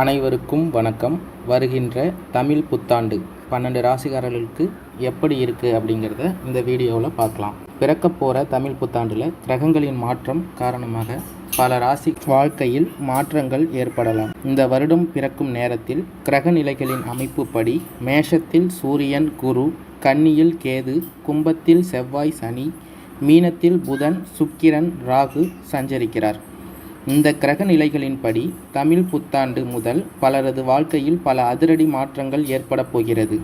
அனைவருக்கும் வணக்கம். வருகின்ற தமிழ் புத்தாண்டு பன்னெண்டு ராசிக்காரர்களுக்கு எப்படி இருக்குது அப்படிங்கிறத இந்த வீடியோவில் பார்க்கலாம். பிறக்க போகிற தமிழ் புத்தாண்டில் கிரகங்களின் மாற்றம் காரணமாக பல ராசி வாழ்க்கையில் மாற்றங்கள் ஏற்படலாம். இந்த வருடம் பிறக்கும் நேரத்தில் கிரக நிலைகளின் அமைப்புப்படி மேஷத்தில் சூரியன் குரு கன்னியில் கேது கும்பத்தில் செவ்வாய் சனி மீனத்தில் புதன் சுக்கிரன் ராகு சஞ்சரிக்கிறார். இந்த கிரக நிலைகளின்படி தமிழ் புத்தாண்டு முதல் பலரது வாழ்க்கையில் பல அதிரடி மாற்றங்கள் ஏற்பட போகிறது.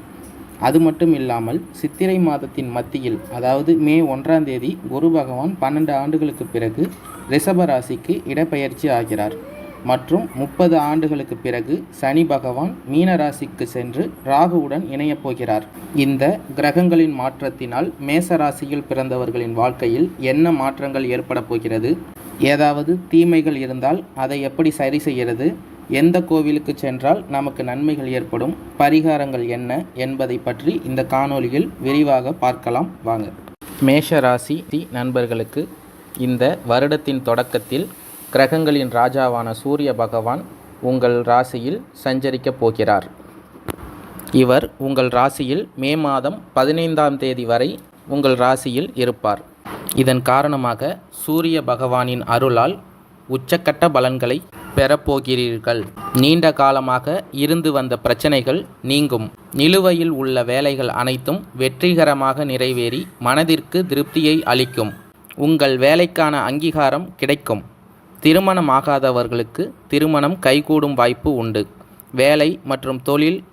அது மட்டும் இல்லாமல் சித்திரை மாதத்தின் மத்தியில் அதாவது மே ஒன்றாம் தேதி குரு பகவான் பன்னெண்டு ஆண்டுகளுக்கு பிறகு ரிஷப ராசிக்கு இடப்பெயர்ச்சி ஆகிறார். மற்றும் முப்பது ஆண்டுகளுக்கு பிறகு சனி பகவான் மீன ராசிக்கு சென்று ராகுவுடன் இணையப் போகிறார். இந்த கிரகங்களின் மாற்றத்தினால் மேச ராசியில் பிறந்தவர்களின் வாழ்க்கையில் என்ன மாற்றங்கள் ஏற்பட போகிறது? ஏதாவது தீமைகள் இருந்தால் அதை எப்படி சரி செய்கிறது? எந்த கோவிலுக்கு சென்றால் நமக்கு நன்மைகள் ஏற்படும்? பரிகாரங்கள் என்ன என்பதை பற்றி இந்த காணொளியில் விரிவாக பார்க்கலாம். வாங்க. மேஷ ராசி நண்பர்களுக்கு இந்த வருடத்தின் தொடக்கத்தில் கிரகங்களின் ராஜாவான சூரிய பகவான் உங்கள் ராசியில் சஞ்சரிக்கப் போகிறார். இவர் உங்கள் ராசியில் மே மாதம் பதினைந்தாம் தேதி வரை உங்கள் ராசியில் இருப்பார். இதன் காரணமாக சூரிய பகவானின் அருளால் உச்சக்கட்ட பலன்களை பெறப்போகிறீர்கள் நீண்ட காலமாக இருந்து வந்த பிரச்சனைகள் நீங்கும். நிலுவையில் உள்ள வேலைகள் அனைத்தும் வெற்றிகரமாக நிறைவேறி மனதிற்கு திருப்தியை அளிக்கும். உங்கள் வேலைக்கான அங்கீகாரம் கிடைக்கும். திருமணமாகாதவர்களுக்கு திருமணம் கைகூடும் வாய்ப்பு உண்டு. வேலை மற்றும் தொழில்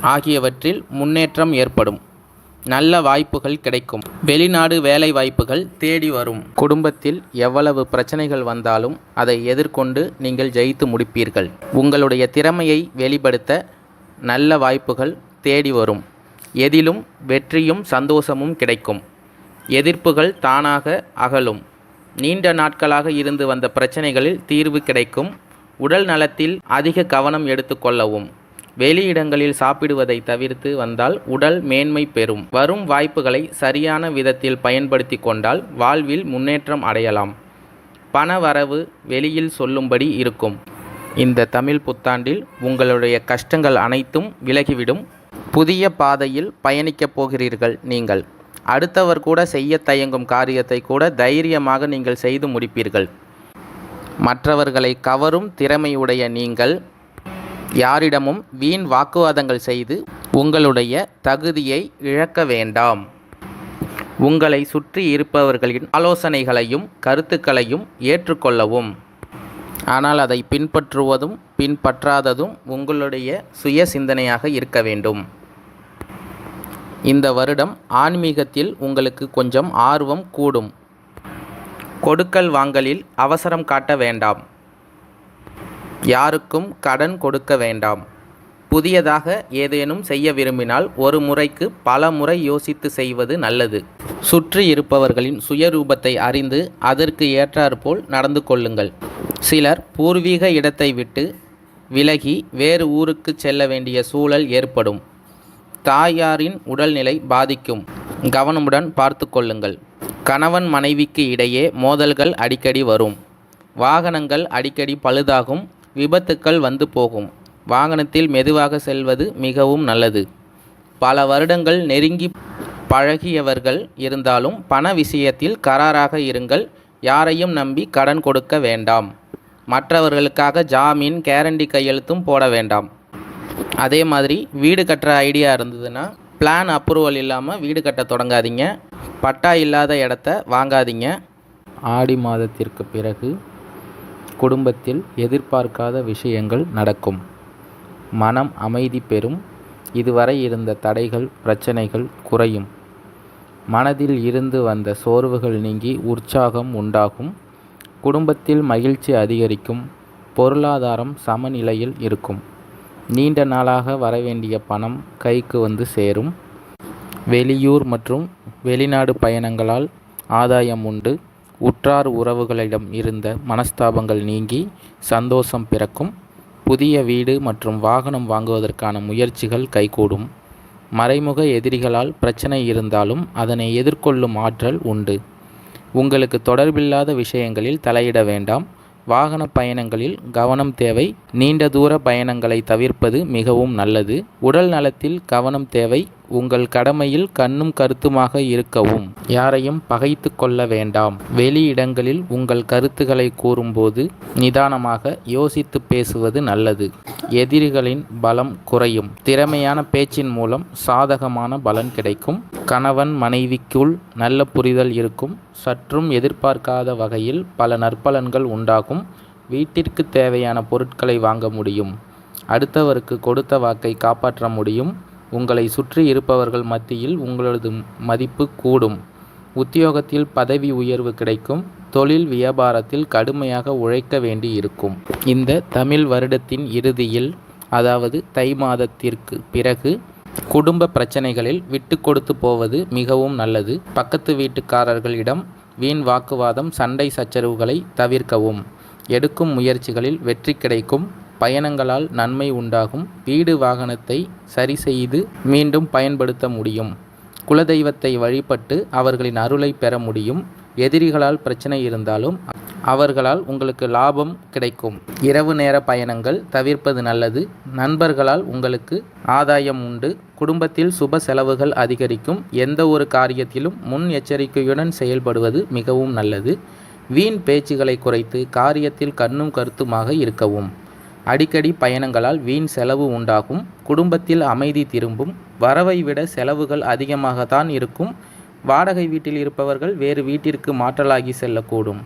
ஆகியவற்றில் முன்னேற்றம் ஏற்படும். நல்ல வாய்ப்புகள் கிடைக்கும். வெளிநாடு வேலை வாய்ப்புகள் தேடி வரும். குடும்பத்தில் எவ்வளவு பிரச்சனைகள் வந்தாலும் அதை எதிர்கொண்டு நீங்கள் ஜெயித்து முடிப்பீர்கள். உங்களுடைய திறமையை வெளிப்படுத்த நல்ல வாய்ப்புகள் தேடி வரும். எதிலும் வெற்றியும் சந்தோஷமும் கிடைக்கும். எதிர்ப்புகள் தானாக அகலும். நீண்ட நாட்களாக இருந்து வந்த பிரச்சனைகளில் தீர்வு கிடைக்கும். உடல் நலத்தில் அதிக கவனம் எடுத்துக்கொள்ளவும் வெளியிடங்களில் சாப்பிடுவதை தவிர்த்து வந்தால் உடல் மேன்மை பெறும். வரும் வாய்ப்புகளை சரியான விதத்தில் பயன்படுத்தி கொண்டால் வாழ்வில் முன்னேற்றம் அடையலாம். பண வரவு வெளியில் சொல்லும்படி இருக்கும். இந்த தமிழ் புத்தாண்டில் உங்களுடைய கஷ்டங்கள் அனைத்தும் விலகிவிடும். புதிய பாதையில் பயணிக்கப் போகிறீர்கள் நீங்கள். அடுத்தவர் கூட செய்ய தயங்கும் காரியத்தை கூட தைரியமாக நீங்கள் செய்து முடிப்பீர்கள். மற்றவர்களை கவரும் திறமையுடைய நீங்கள் யாரிடமும் வீண் வாக்குவாதங்கள் செய்து உங்களுடைய தகுதியை இழக்க வேண்டாம். உங்களை சுற்றி இருப்பவர்களின் ஆலோசனைகளையும் கருத்துக்களையும் ஏற்றுக்கொள்ளவும். ஆனால் அதை பின்பற்றுவதும் பின்பற்றாததும் உங்களுடைய சுய சிந்தனையாக இருக்க வேண்டும். இந்த வருடம் ஆன்மீகத்தில் உங்களுக்கு கொஞ்சம் ஆர்வம் கூடும். கொடுக்கல் வாங்கலில் அவசரம் காட்ட வேண்டாம். யாருக்கும் கடன் கொடுக்க வேண்டாம். புதியதாக ஏதேனும் செய்ய விரும்பினால் ஒரு முறைக்கு பல முறை யோசித்து செய்வது நல்லது. சுற்றி இருப்பவர்களின் சுயரூபத்தை அறிந்து அதற்கு ஏற்றாற்போல் நடந்து கொள்ளுங்கள். சிலர் பூர்வீக இடத்தை விட்டு விலகி வேறு ஊருக்கு செல்ல வேண்டிய சூழல் ஏற்படும். தாயாரின் உடல்நிலை பாதிக்கும். கவனமுடன் பார்த்து கொள்ளுங்கள் கணவன் மனைவிக்கு இடையே மோதல்கள் அடிக்கடி வரும். வாகனங்கள் அடிக்கடி பழுதாகும். விபத்துக்கள் வந்து போகும். வாகனத்தில் மெதுவாக செல்வது மிகவும் நல்லது. பல வருடங்கள் நெருங்கி பழகியவர்கள் இருந்தாலும் பண விஷயத்தில் கராராக இருங்கள். யாரையும் நம்பி கடன் கொடுக்க வேண்டாம். மற்றவர்களுக்காக ஜாமீன் கேரண்டி கையெழுத்தும் போட வேண்டாம். அதே மாதிரி வீடு கட்டுற ஐடியா இருந்ததுன்னா பிளான் அப்ரூவல் இல்லாமல் வீடு கட்ட தொடங்காதீங்க. பட்டா இல்லாத இடத்த வாங்காதீங்க. ஆடி மாதத்திற்கு பிறகு குடும்பத்தில் எதிர்பார்க்காத விஷயங்கள் நடக்கும். மனம் அமைதி பெறும். இதுவரை இருந்த தடைகள் பிரச்சனைகள் குறையும். மனதில் இருந்து வந்த சோர்வுகள் நீங்கி உற்சாகம் உண்டாகும். குடும்பத்தில் மகிழ்ச்சி அதிகரிக்கும். பொருளாதாரம் சமநிலையில் இருக்கும். நீண்ட நாளாக வரவேண்டிய பணம் கைக்கு வந்து சேரும். வெளியூர் மற்றும் வெளிநாடு பயணங்களால் ஆதாயம் உண்டு. உற்றார் உறவுகளிடம் இருந்த மனஸ்தாபங்கள் நீங்கி சந்தோஷம் பிறக்கும். புதிய வீடு மற்றும் வாகனம் வாங்குவதற்கான முயற்சிகள் கைகூடும். மறைமுக எதிரிகளால் பிரச்சனை இருந்தாலும் அதனை எதிர்கொள்ளும் ஆற்றல் உண்டு. உங்களுக்கு தொடர்பில்லாத விஷயங்களில் தலையிட வேண்டாம். வாகன பயணங்களில் கவனம் தேவை. நீண்ட தூர பயணங்களை தவிர்ப்பது மிகவும் நல்லது. உடல் நலத்தில் கவனம் தேவை. உங்கள் கடமையில் கண்ணும் கருத்துமாக இருக்கவும் யாரையும் பகைத்து கொள்ள வேண்டாம். வெளி இடங்களில் உங்கள் கருத்துக்களை கூறும்போது நிதானமாக யோசித்து பேசுவது நல்லது. எதிரிகளின் பலம் குறையும். திறமையான பேச்சின் மூலம் சாதகமான பலன் கிடைக்கும். கணவன் மனைவிக்குள் நல்ல புரிதல் இருக்கும். சற்றும் எதிர்பார்க்காத வகையில் பல நற்பலன்கள் உண்டாகும். வீட்டிற்கு தேவையான பொருட்களை வாங்க முடியும். அடுத்தவருக்கு கொடுத்த வாக்கை காப்பாற்ற முடியும். உங்களை சுற்றி இருப்பவர்கள் மத்தியில் உங்களது மதிப்பு கூடும். உத்தியோகத்தில் பதவி உயர்வு கிடைக்கும். தொழில் வியாபாரத்தில் கடுமையாக உழைக்க வேண்டி இருக்கும் இந்த தமிழ் வருடத்தின் இறுதியில் அதாவது தை மாதத்திற்கு பிறகு குடும்ப பிரச்சனைகளில் விட்டு கொடுத்து போவது மிகவும் நல்லது. பக்கத்து வீட்டுக்காரர்களிடம் வீண் வாக்குவாதம் சண்டை சச்சரவுகளை தவிர்க்கவும் எடுக்கும் முயற்சிகளில் வெற்றி கிடைக்கும். பயணங்களால் நன்மை உண்டாகும். வீடு வாகனத்தை சரி செய்து மீண்டும் பயன்படுத்த முடியும். குலதெய்வத்தை வழிபட்டு அவர்களின் அருளை பெற முடியும். எதிரிகளால் பிரச்சனை இருந்தாலும் அவர்களால் உங்களுக்கு லாபம் கிடைக்கும். இரவு நேர பயணங்கள் தவிர்ப்பது நல்லது. நண்பர்களால் உங்களுக்கு ஆதாயம் உண்டு. குடும்பத்தில் சுப செலவுகள் அதிகரிக்கும். எந்த ஒரு காரியத்திலும் முன் எச்சரிக்கையுடன் செயல்படுவது மிகவும் நல்லது. வீண் பேச்சுகளை குறைத்து காரியத்தில் கண்ணும் கருத்துமாக இருக்கவும். அடிக்கடி பயணங்களால் வீண் செலவு உண்டாகும். குடும்பத்தில் அமைதி திரும்பும். வரவை விட செலவுகள் அதிகமாகத்தான் இருக்கும். வாடகை வீட்டில் இருப்பவர்கள் வேறு வீட்டிற்கு மாற்றலாகி செல்லக்கூடும்.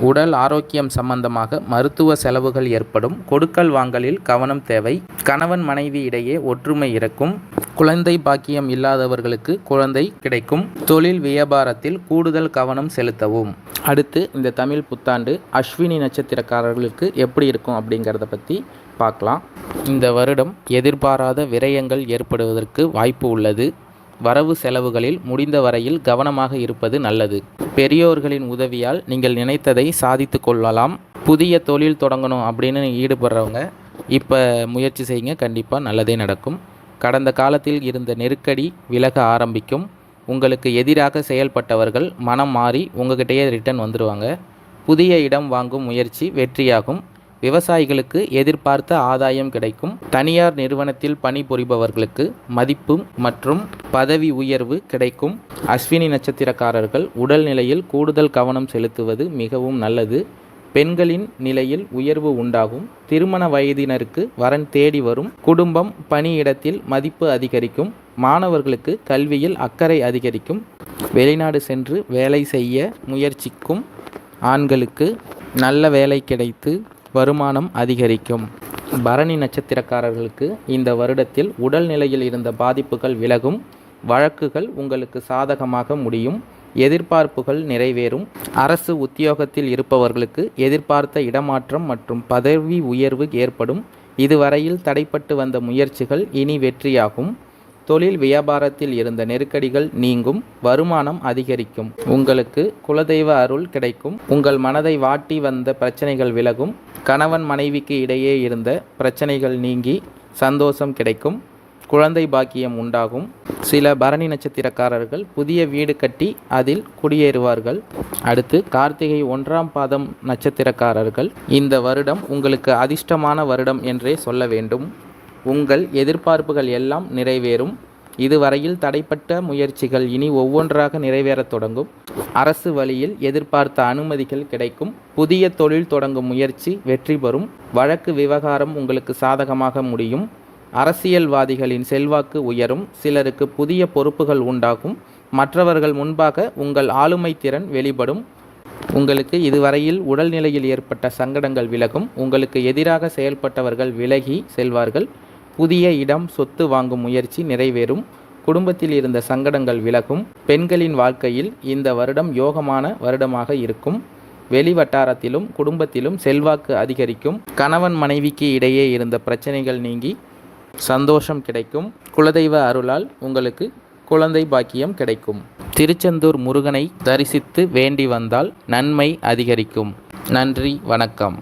உடல் ஆரோக்கியம் சம்பந்தமாக மருத்துவ செலவுகள் ஏற்படும். கொடுக்கல் வாங்கலில் கவனம் தேவை. கணவன் மனைவி இடையே ஒற்றுமை இருக்கும் குழந்தை பாக்கியம் இல்லாதவர்களுக்கு குழந்தை கிடைக்கும். தொழில் வியாபாரத்தில் கூடுதல் கவனம் செலுத்தவும். அடுத்து இந்த தமிழ் புத்தாண்டு அஸ்வினி நட்சத்திரக்காரர்களுக்கு எப்படி இருக்கும் அப்படிங்கிறத பற்றி பார்க்கலாம். இந்த வருடம் எதிர்பாராத விரயங்கள் ஏற்படுவதற்கு வாய்ப்பு உள்ளது. வரவு செலவுகளில் முடிந்த வரையில் கவனமாக இருப்பது நல்லது. பெரியோர்களின் உதவியால் நீங்கள் நினைத்ததை சாதித்து கொள்ளலாம். புதிய தொழில் தொடங்கணும் அப்படின்னு ஈடுபடுறவங்க இப்போ முயற்சி செய்யுங்க. கண்டிப்பாக நல்லதே நடக்கும். கடந்த காலத்தில் இருந்த நெருக்கடி விலக ஆரம்பிக்கும். உங்களுக்கு எதிராக செயல்பட்டவர்கள் மனம் மாறி உங்ககிட்டயே ரிட்டர்ன் வந்துடுவாங்க புதிய இடம் வாங்கும் முயற்சி வெற்றியாகும். விவசாயிகளுக்கு எதிர்பார்த்த ஆதாயம் கிடைக்கும். தனியார் நிறுவனத்தில் பணிபுரிபவர்களுக்கு மதிப்பு மற்றும் பதவி உயர்வு கிடைக்கும். அஸ்வினி நட்சத்திரக்காரர்கள் உடல்நிலையில் கூடுதல் கவனம் செலுத்துவது மிகவும் நல்லது. பெண்களின் நிலையில் உயர்வு உண்டாகும். திருமண வயதினருக்கு வரன் தேடி வரும். குடும்பம் பணியிடத்தில் மதிப்பு அதிகரிக்கும். மாணவர்களுக்கு கல்வியில் அக்கறை அதிகரிக்கும். வெளிநாடு சென்று வேலை செய்ய முயற்சிக்கும். ஆண்களுக்கு நல்ல வேலை கிடைத்து வருமானம் அதிகரிக்கும். பரணி நட்சத்திரக்காரர்களுக்கு இந்த வருடத்தில் உடல்நிலையில் இருந்த பாதிப்புகள் விலகும். வழக்குகள் உங்களுக்கு சாதகமாக முடியும். எதிர்பார்ப்புகள் நிறைவேறும். அரசு உத்தியோகத்தில் இருப்பவர்களுக்கு எதிர்பார்த்த இடமாற்றம் மற்றும் பதவி உயர்வு ஏற்படும். இதுவரையில் தடைப்பட்டு வந்த முயற்சிகள் இனி வெற்றியாகும். தொழில் வியாபாரத்தில் இருந்த நெருக்கடிகள் நீங்கும். வருமானம் அதிகரிக்கும். உங்களுக்கு குலதெய்வ அருள் கிடைக்கும். உங்கள் மனதை வாட்டி வந்த பிரச்சனைகள் விலகும். கணவன் மனைவிக்கு இடையே இருந்த பிரச்சனைகள் நீங்கி சந்தோஷம் கிடைக்கும். குழந்தை பாக்கியம் உண்டாகும். சில பரணி நட்சத்திரக்காரர்கள் புதிய வீடு கட்டி அதில் குடியேறுவார்கள். அடுத்து கார்த்திகை ஒன்றாம் பாதம் நட்சத்திரக்காரர்கள் இந்த வருடம் உங்களுக்கு அதிர்ஷ்டமான வருடம் என்றே சொல்ல வேண்டும். உங்கள் எதிர்பார்ப்புகள் எல்லாம் நிறைவேறும். இதுவரையில் தடைப்பட்ட முயற்சிகள் இனி ஒவ்வொன்றாக நிறைவேறத் தொடங்கும். அரசு வழியில் எதிர்பார்த்த அனுமதிகள் கிடைக்கும். புதிய தொழில் தொடங்கும் முயற்சி வெற்றி பெறும். வழக்கு விவகாரம் உங்களுக்கு சாதகமாக முடியும். அரசியல்வாதிகளின் செல்வாக்கு உயரும். சிலருக்கு புதிய பொறுப்புகள் உண்டாகும். மற்றவர்கள் முன்பாக உங்கள் ஆளுமை திறன் வெளிப்படும். உங்களுக்கு இதுவரையில் உடல்நிலையில் ஏற்பட்ட சங்கடங்கள் விலகும். உங்களுக்கு எதிராக செயல்பட்டவர்கள் விலகி செல்வார்கள். புதிய இடம் சொத்து வாங்கும் முயற்சி நிறைவேறும். குடும்பத்தில் இருந்த சங்கடங்கள் விலகும். பெண்களின் வாழ்க்கையில் இந்த வருடம் யோகமான வருடமாக இருக்கும். வெளி வட்டாரத்திலும் குடும்பத்திலும் செல்வாக்கு அதிகரிக்கும். கணவன் மனைவிக்கு இடையே இருந்த பிரச்சனைகள் நீங்கி சந்தோஷம் கிடைக்கும். குலதெய்வ அருளால் உங்களுக்கு குழந்தை பாக்கியம் கிடைக்கும். திருச்செந்தூர் முருகனை தரிசித்து வேண்டி வந்தால் நன்மை அதிகரிக்கும். நன்றி வணக்கம்.